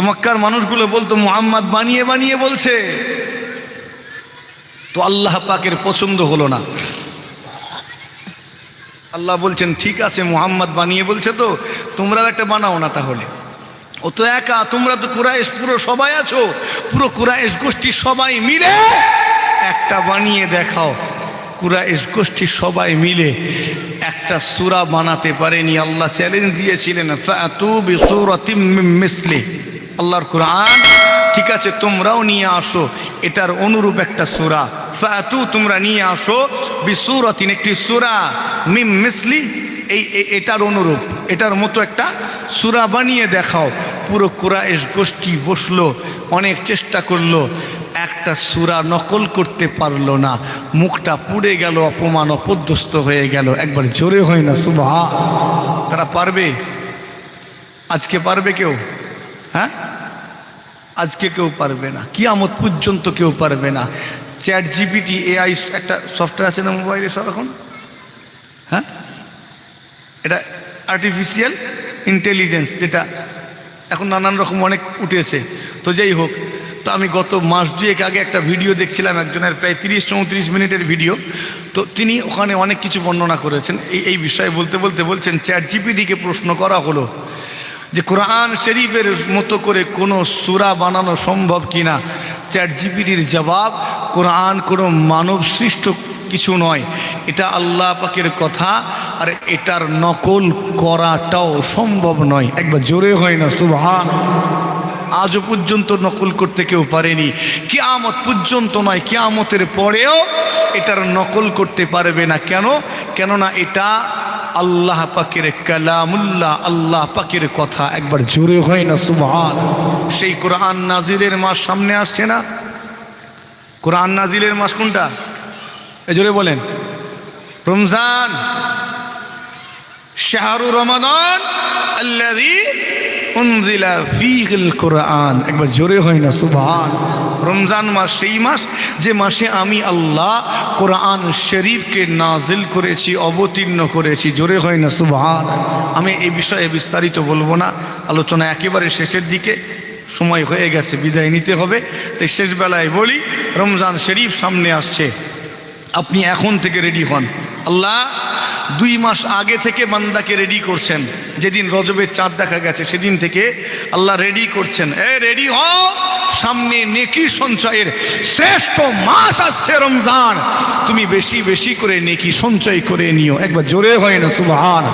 তো মক্কার মানুষগুলো বলতো, মোহাম্মদ বানিয়ে বানিয়ে বলছে। তো আল্লাহ পাকের পছন্দ হলো না। আল্লাহ বলছেন, ঠিক আছে, মোহাম্মদ বানিয়ে বলছে তো, তোমরাও একটা বানাও না তাহলে। ও তো একা, তোমরা তো কুরাইশ, পুরো সবাই আছো, পুরো কুরাইশ গোষ্ঠী সবাই মিলে একটা বানিয়ে দেখাও। কুরাইশ গোষ্ঠী সবাই মিলে একটা সুরা বানাতে পারেনি, আল্লাহ চ্যালেঞ্জ দিয়েছিলেন, ফাতু বিসূরাতিম মিসলি। আল্লাহর কোরআন, ঠিক আছে, তোমরাও নিয়ে আসো। এটার অনুরূপ একটা সুরা। ফাতু, তোমরা নিয়ে আসো। বিসূরাতিন, একটি সুরা। মিম মিসলি, এই এটার অনুরূপ। এটার মতো একটা সুরা বানিয়ে দেখাও। পুরো কুরাইশ গোষ্ঠী বসল, অনেক চেষ্টা করল। একটা সুরা নকল করতে পারল না। মুখটা পুড়ে গেল, অপমান অপদ্যস্ত হয়ে গেল। একবার জোরে হয় না সুভা তারা পারবে? আজকে পারবে কেউ? হ্যাঁ? আজকে কেউ পারবে না, কিয়ামত পর্যন্ত কেউ পারবে না। চ্যাট জিপিটি এআই একটা সফটওয়্যার আছে না মোবাইলে সব এখন? হ্যাঁ? এটা আর্টিফিশিয়াল ইন্টেলিজেন্স যেটা এখন নানান রকম অনেক উঠেছে। তো যাই হোক, তো আমি গত মাস দুয়েক আগে একটা ভিডিও দেখছিলাম একজনের, প্রায় তিরিশ চৌত্রিশ মিনিটের ভিডিও তো তিনি ওখানে অনেক কিছু বর্ণনা করেছেন। এই এই বিষয়ে বলতে বলতে বলছেন চ্যাট জিপিডিকে প্রশ্ন করা হলো যে কোরআন শরীফের মতো করে কোনো সুরা বানানো সম্ভব কিনা? চ্যাট জিপিডির জবাব, কোরআন কোনো মানব সৃষ্ট কিছু নয়। এটা আল্লাহ পাকের কথা, আর এটার নকল করাটাও সম্ভব নয়। একবার জোরে হয় না সুবহান আজও পর্যন্ত নকল করতে কেউ পারেনি। কিয়ামত পর্যন্ত নয়, কিয়ামতের পরেও এটার নকল করতে পারবে না। কেন? কেননা এটা আল্লাহ পাকের কালামুল্লাহ, আল্লাহ পাকের কথা একবার জোরে হয় না সুবহান সেই কোরআন নাজিলের মাস সামনে আসছে না? কোরআন নাজিলের মাস কোনটা? এ জোরে বলেন। রমজান, শাহরু রমাদান, আল্লাযী উনজিলা ফীহিল কোরআন। একবার জোরে হয় না, সুবহান। রমজান মাস সেই মাস যে মাসে আমি আল্লাহ কোরআন শরীফকে নাজিল করেছি, অবতীর্ণ করেছি। জোরে হয় না, সুবহান। আমি এই বিষয়ে বিস্তারিত বলব না। আলোচনা একেবারে শেষের দিকে। সময় হয়ে গেছে, বিদায় নিতে হবে। তাই শেষ বেলায় বলি, রমজান শরীফ সামনে আসছে। আপনি এখন থেকে রেডি হন। আল্লাহ দুই মাস আগে থেকে বান্দাকে রেডি করছেন। যেদিন রজবের চাঁদ দেখা গেছে, সেদিন থেকে আল্লাহ রেডি করছেন। এ রেডি হ সামনে নেকি সঞ্চয়ের শ্রেষ্ঠ মাস আসছে রমজান। তুমি বেশি বেশি করে নেকি সঞ্চয় করে নিও। একবার জোরে হয় না, সুবহান।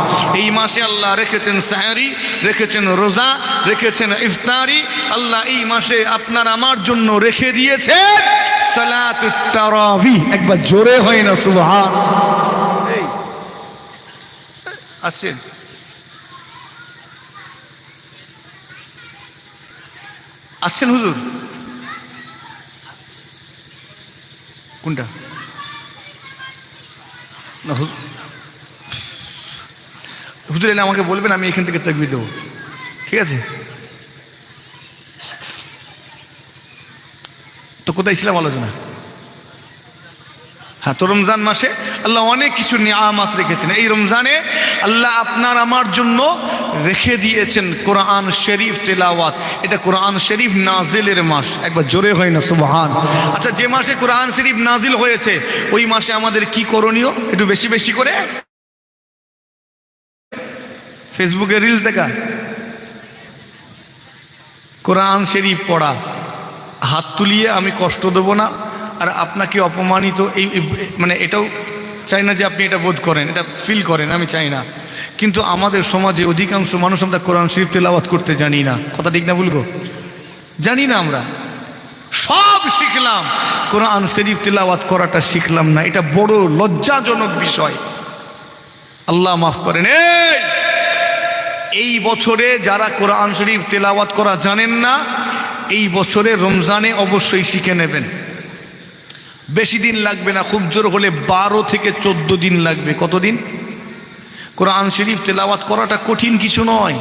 এই মাসে আল্লাহ রেখেছেন সাহারি, রেখেছেন রোজা, রেখেছেন ইফতারি। আল্লাহ এই মাসে আপনার আমার জন্য রেখে দিয়েছেন সালাতুত তারাবি। একবার জোরে হয় না, সুবহান। আসছেন। আসছেন হুজুর। কোনটা? হুজুর এলে আমাকে বলবেন, আমি এখান থেকে তাকবি দেবো। ঠিক আছে? তো কোথায় ছিলাম আলোচনা? হ্যাঁ তো রমজান মাসে আল্লাহ অনেক কিছু নিয়ে নিয়ামাত রেখেছেন। এই রমজানে আল্লাহ আপনার আমার জন্য রেখে দিয়েছেন কোরআন শরীফ তেলাওয়াত। এটা কোরআন শরীফ নাজিলের মাস। একবার জোরে হয় না, সুবহান। আচ্ছা যে মাসে কোরআন শরীফ নাজিল হয়েছে, ওই মাসে আমাদের কি করণীয়? একটু বেশি বেশি করে। ফেসবুকে রিলস দেখা। কোরআন শরীফ পড়া। হাত তুলিয়ে আমি কষ্ট দেবো না। আর আপনাকে অপমানিত এই মানে এটাও চাই না যে আপনি এটা বোধ করেন, এটা ফিল করেন, আমি চাই না। কিন্তু আমাদের সমাজে অধিকাংশ মানুষ আমরা কোরআন শরীফ তেলাওয়াত করতে জানি না। কথা ঠিক না বলব জানি না আমরা। সব শিখলাম। কোরআন শরীফ তেলাওয়াত করাটা শিখলাম না। এটা বড় লজ্জাজনক বিষয়। আল্লাহ মাফ করেন। এই! এই বছরে যারা কোরআন শরীফ তেলাওয়াত করা জানেন না, এই বছরে রমজানে অবশ্যই শিখে নেবেন। বেশি দিন লাগবে না, খুব জোর হলে বারো থেকে চোদ্দ দিন লাগবে। কতদিন? কোরআন শরীফ তেলাওয়াত করাটা কঠিন কিছু নয়।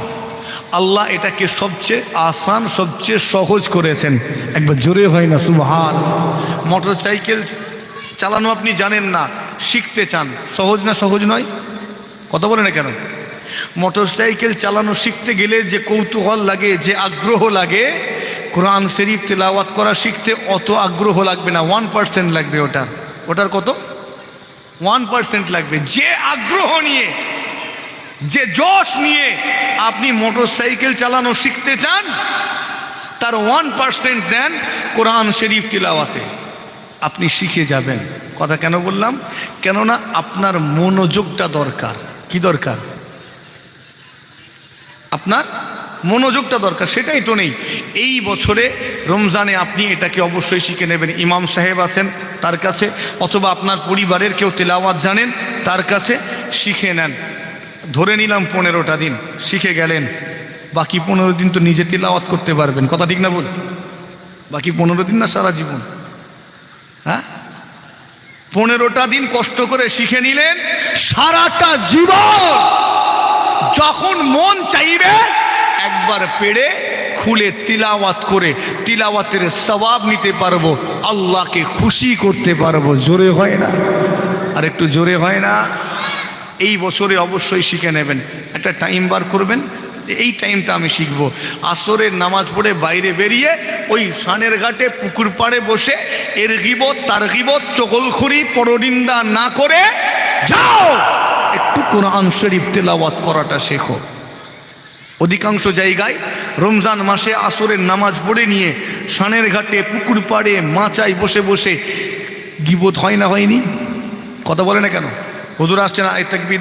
আল্লাহ এটাকে সবচেয়ে আসান, সবচেয়ে সহজ করেছেন। একবার জোরে হয় না, সুবহান। মোটর সাইকেল চালানো আপনি জানেন না, শিখতে চান। সহজ না সহজ নয়? কথা বলে না কেন? মোটর সাইকেল চালানো শিখতে গেলে যে কৌতূহল লাগে, যে আগ্রহ লাগে কোরআন শরীফ তেলাওয়াত করা শিখতে অত আগ্রহ লাগবে না। ওয়ান পার্সেন্ট লাগবে ওটার। ওটার কত? ওয়ান পার্সেন্ট লাগবে। যে আগ্রহ নিয়ে, যে যশ নিয়ে আপনি মোটর সাইকেল চালানো শিখতে চান, তার ওয়ান পার্সেন্ট দেন কোরআন শরীফ তিলাওয়াতে। আপনি শিখে যাবেন। কথা কেন বললাম? কেননা আপনার মনোযোগটা দরকার। কি দরকার? আপনার মনোযোগটা দরকার, সেটাই তো নেই। এই বছরে রমজানে আপনি এটাকে অবশ্যই শিখে নেবেন। ইমাম সাহেব আছেন তার কাছে, অথবা আপনার পরিবারের কেউ তেলাওয়াত জানেন তার কাছে, শিখে নেন। ধরে নিলাম পনেরোটা দিন, শিখে গেলেন। বাকি পনেরো দিন তো নিজে তেলাওয়াত করতে পারবেন। কথা ঠিক না বল বাকি পনেরো দিন না সারা জীবন? হ্যাঁ? পনেরোটা দিন কষ্ট করে শিখে নিলেন, সারাটা জীবন যখন মন চাইবে একবার পেড়ে খুলে তিলাওয়াত করে তিলাওয়াতের সবাব নিতে পারব, আল্লাহকে খুশি করতে পারব। জোরে হয় না? আর একটু জোরে হয় না? এই বছরে অবশ্যই শিখে নেবেন। একটা টাইম বার করবেন, যে এই টাইমটা আমি শিখব। আসরের নামাজ পড়ে বাইরে বেরিয়ে ওই সানের ঘাটে পুকুর পাড়ে বসে এর গিবত, তার গিবত, চকলখুরি, পরনিন্দা না করে যাও! একটু কোরআন শরীফ তেলাওয়াত করাটা শেখো। অধিকাংশ জায়গায় রমজান মাসে আসরের নামাজ পড়ে নিয়ে সানের ঘাটে পুকুর পাড়ে মাচায় বসে বসে গিবোধ হয় না হয়নি? কথা বলে না কেন? হজুর আসছে না তাকবীর